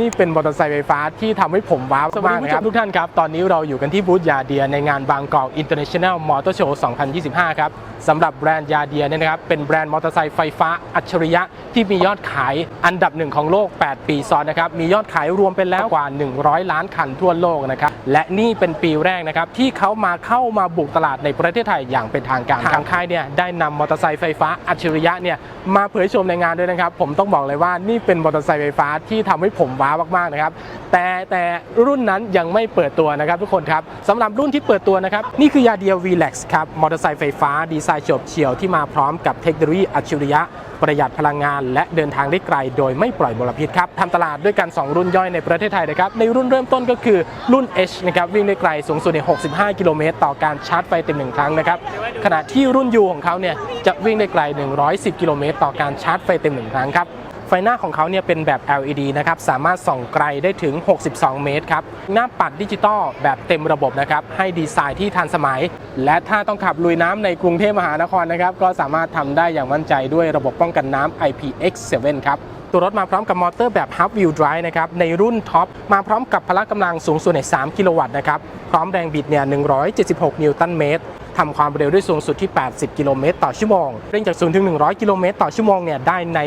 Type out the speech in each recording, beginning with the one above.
นี่เป็นมอเตอร์ไซค์ไฟฟ้าที่ทำให้ผมว้าวมากนะครับทุกท่านครับ ตอนนี้เราอยู่กันที่บูธยาเดียในงานบางกอก International Motor Show 2025 ครับสำหรับแบรนด์ยาเดียเนี่ยนะครับ เป็นแบรนด์มอเตอร์ไซค์ไฟฟ้าอัจฉริยะ ที่มียอดขายอันดับหนึ่งของโลก 8 ปีซ้อนนะครับ มียอดขายรวมไปแล้วกว่า 100 ล้านคันทั่วโลกนะครับ และนี่เป็นปีแรกนะครับ ที่เขามาเข้ามาบุกตลาดในประเทศไทยอย่างเป็นทางการทางค่ายเนี่ยได้นำมอเตอร์ไซค์ไฟฟ้าอัจฉริยะเนี่ยมาเผยโฉมในงานด้วยนะครับ ผมต้องบอกเลยว่านี่เป็นมอเตอร์ไซค์ไฟฟ้าที่ทำให้ผมว้าวมากๆนะครับ แต่แต่รุ่นนั้นยังไม่เปิดตัวนะครับทุกคนครับสำหรับรุ่นที่เปิดตัวนะครับนี่คือยาเดีย VLAX ครับมอเตอร์ไซค์ไฟฟ้าดีไซน์โฉบเฉียวที่มาพร้อมกับเทคโนโลยีอัจฉริยะประหยัดพลังงาน และเดินทางได้ไกลโดยไม่ปล่อยมลพิษครับทำตลาดด้วยกัน 2 รุ่นย่อยในประเทศไทยนะครับในรุ่นเริ่มต้นก็คือรุ่น H นะครับวิ่งได้ไกลสูงสุดใน 65 กิโลเมตรต่อการชาร์จไฟเต็มหนึ่งครั้งนะครับขณะที่รุ่น U ของเขาเนี่ยจะวิ่งได้ไกล 110 กิโลเมตรต่อการชาร์จไฟเต็มหนึ่งครั้งครับ ฟหน้าของเขาเนี่ยเป็นแบบ LED นะครับ สามารถส่องไกลได้ถึง 62 เมตรครับ หน้าปัดดิจิตอลแบบเต็มระบบนะครับ ให้ดีไซน์ที่ทันสมัย และถ้าต้องขับลุยน้ำในกรุงเทพมหานครนะครับ ก็สามารถทำได้อย่างมั่นใจด้วยระบบป้องกันน้ำ IPX7 ครับตัวรถมาพร้อมกับมอเตอร์แบบ Half Wheel Drive นะครับ ในรุ่นท็อป มาพร้อมกับพละกำลังสูงสุดใน 3 กิโลวัตต์นะครับ พร้อมแรงบิดเนี่ย 176 นิวตันเมตร ทำความเร็วได้สูงสุดที่ 80 กิโลเมตรต่อชั่วโมงเร่งจาก0ถึง 100 กิโลเมตรต่อชั่วโมงเนี่ยได้ใน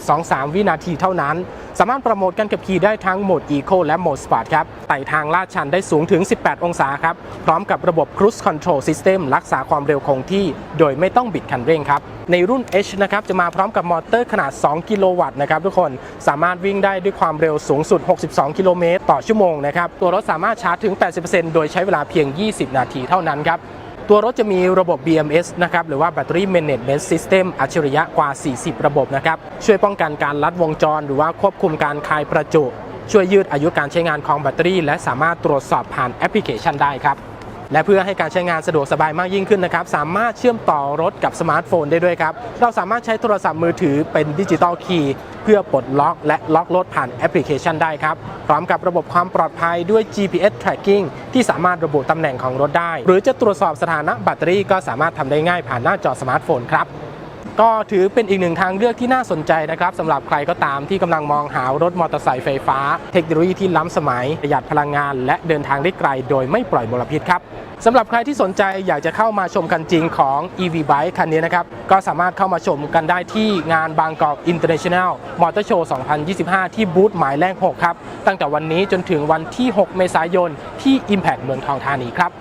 6.23 วินาทีเท่านั้น สามารถประโมทการขับขี่ได้ทั้งโหมด Eco และโหมด Sport ครับไต่ทางลาดชันได้สูงถึง 18 องศาครับ พร้อมกับระบบ Cruise Control System รักษาความเร็วคงที่ โดยไม่ต้องบิดคันเร่งครับ ในรุ่น H นะครับจะมาพร้อมกับมอเตอร์ขนาด 2 กิโลวัตต์นะครับทุกคนสามารถวิ่งได้ด้วยความเร็วสูงสุด 62 กิโลเมตรต่อชั่วโมงนะครับตัวรถสามารถชาร์จถึง 80%โดยใช้เวลาเพียง 20 นาทีเท่านั้นครับ ตัวรถจะมีระบบ BMS นะครับหรือว่า Battery Management System อัจฉริยะกว่า 40 ระบบนะครับช่วยป้องกันการลัดวงจร หรือว่าควบคุมการคายประจุ ช่วยยืดอายุการใช้งานของแบตเตอรี่ และสามารถตรวจสอบผ่านแอปพลิเคชันได้ครับ และเพื่อให้การใช้งานสะดวกสบายมากยิ่งขึ้นนะครับ สามารถเชื่อมต่อรถกับสมาร์ทโฟนได้ด้วยครับ เราสามารถใช้โทรศัพท์มือถือเป็นดิจิตอลคีย์เพื่อปลดล็อกและล็อกรถผ่านแอปพลิเคชันได้ครับ พร้อมกับระบบความปลอดภัยด้วย GPS tracking ที่สามารถระบุตำแหน่งของรถได้ หรือจะตรวจสอบสถานะแบตเตอรี่ก็สามารถทำได้ง่ายผ่านหน้าจอสมาร์ทโฟนครับ ก็ถือเป็นอีกหนึ่งทางเลือกที่น่าสนใจนะครับสำหรับใครก็ตามที่กำลังมองหารถมอเตอร์ไซค์ไฟฟ้า เทคโนโลยีที่ล้ำสมัยประหยัดพลังงาน และเดินทางได้ไกลโดยไม่ปล่อยมลพิษครับสำหรับใครที่สนใจอยากจะเข้ามาชมกันจริงของ EV Bike คันนี้นะครับ ก็สามารถเข้ามาชมกันได้ที่งานบางกอก International Motor Show 2025 ที่บูธหมายเลข6ครับ ตั้งแต่วันนี้จนถึงวันที่ 6 เมษายนที่ Impact เมืองทองธานีครับ